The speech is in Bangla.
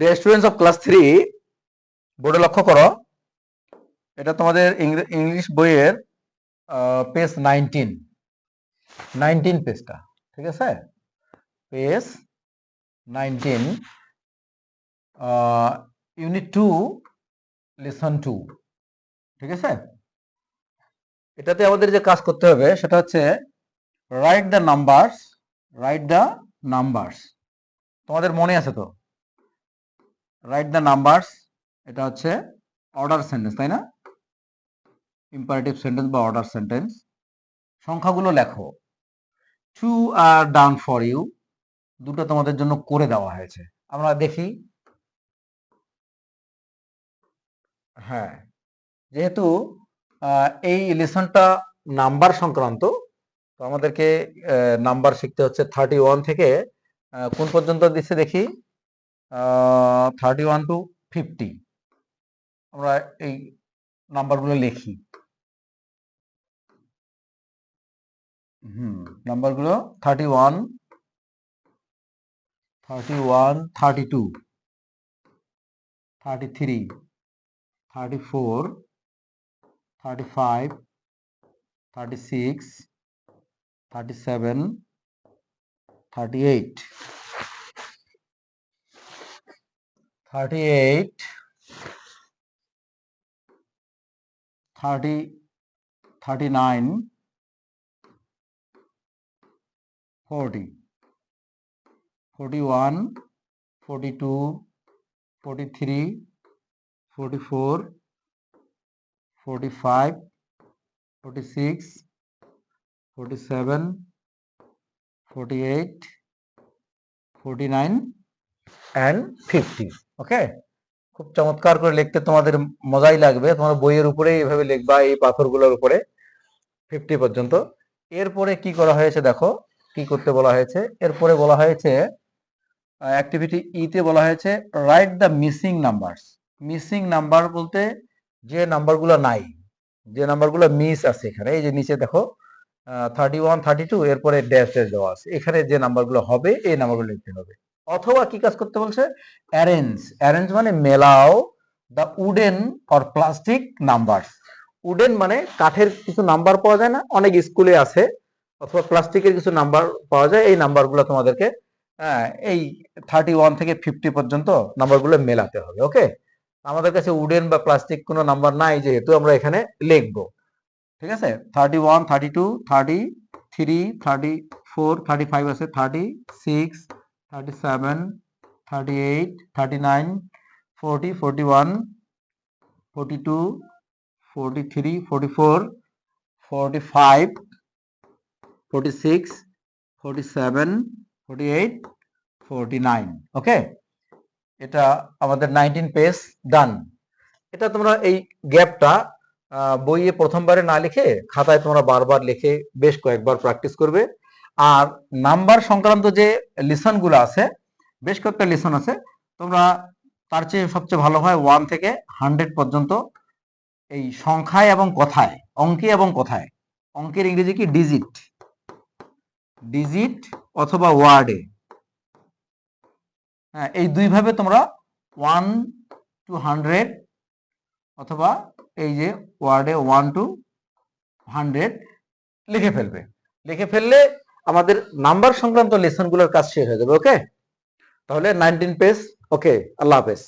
The students of class three বোর্ডে লক্ষ্য করো, এটা তোমাদের ইংলিশ বইয়ের পেজ নাইনটিন নাইনটিন পেজটা ঠিক আছে? Page nineteen unit two lesson two ঠিক আছে? এটাতে আমাদের যে কাজ করতে হবে, সেটা হচ্ছে write the numbers write the numbers তোমাদের মনে আছে তো? রাইট দ্য নাম্বারস এটা হচ্ছে অর্ডার সেন্টেন্স তাই না? ইম্পারেটিভ সেন্টেন্স বা অর্ডার সেন্টেন্স সংখ্যাগুলো লেখো। Two R done for you দুটো তোমাদের জন্য করে দেওয়া হয়েছে। আমরা দেখি। হ্যাঁ যেহেতু এই লেসনটা নাম্বার সংক্রান্ত, তো আমাদেরকে নাম্বার শিখতে হচ্ছে থার্টি ওয়ান থেকে কোন পর্যন্ত দিচ্ছে দেখি? থার্টি ওয়ান টু ফিফটি আমরা এই নাম্বারগুলো লিখি। হুম নাম্বারগুলো thirty one thirty one thirty two thirty three thirty four thirty five thirty six thirty seven thirty eight 38 30 39 40 41 42 43 44 45 46 47 48 49 and 50 okay খুব চমৎকার করে লিখতে তোমাদের মজাই লাগবে। তোমার বইয়ের উপরে এইভাবে লিখবা, এই পাথরগুলোর উপরে ফিফটি পর্যন্ত। এরপরে কি করা হয়েছে দেখো, কি করতে বলা হয়েছে? এরপরে বলা হয়েছে অ্যাক্টিভিটি ইতে বলা হয়েছে write the missing numbers missing number বলতে যে নাম্বারগুলো নাই, যে নাম্বারগুলো মিস আছে এখানে, এই যে নিচে দেখো থার্টি ওয়ান থার্টি টু এরপরে ড্যাশ ড্যাশ দেওয়া আছে। এখানে যে নাম্বারগুলো হবে, এই নাম্বারগুলো লিখতে হবে। অথবা কি কাজ করতে বলছে? অ্যারেঞ্জ অ্যারেঞ্জ মানে মেলাও the wooden or plastic number wooden মানে কাঠের কিছু নাম্বার পাওয়া যায় না অনেক স্কুলে আছে অথবা প্লাস্টিকের কিছু নাম্বার পাওয়া যায় এই নাম্বারগুলো তোমাদেরকে হ্যাঁ, এই থার্টি ওয়ান থেকে ফিফটি পর্যন্ত নাম্বারগুলো মেলাতে হবে ওকে আমাদের কাছে উডেন বা প্লাস্টিক কোনো নাম্বার নাই যেহেতু আমরা এখানে লিখব ঠিক আছে? Thirty one thirty two thirty three thirty four thirty five আছে thirty six thirty seven thirty eight thirty nine forty forty one forty two forty three four five six seven eight nine okay এটা আমাদের নাইনটিন পেজ ডান এটা তোমরা এই গ্যাপটা বইয়ে প্রথমবারে না লিখে খাতায় তোমরা বারবার লিখে বেশ কয়েকবার প্র্যাকটিস করবে। আর নাম্বার সংক্রান্ত যে লিসনগুলো আছে, বেশ কয়েকটা লিসন আছে, তোমরা তার চেয়ে সবচেয়ে ভালো হয় ওয়ান থেকে হান্ড্রেড পর্যন্ত এই সংখ্যায় এবং কথায়, অঙ্কে এবং কথায়। অঙ্কের ইংরেজি কি? ডিজিট ডিজিট অথবা ওয়ার্ডে হ্যাঁ এই দুইভাবে তোমরা ওয়ান টু হান্ড্রেড অথবা এই যে ওয়ার্ডে ওয়ান টু হান্ড্রেড লিখে ফেলবে। লিখে ফেললে আমাদের নাম্বার সংক্রান্ত লেসনগুলোর কাজ শেষ হয়ে যাবে ওকে তাহলে নাইনটিন পেজ ওকে আল্লাহ হাফেজ।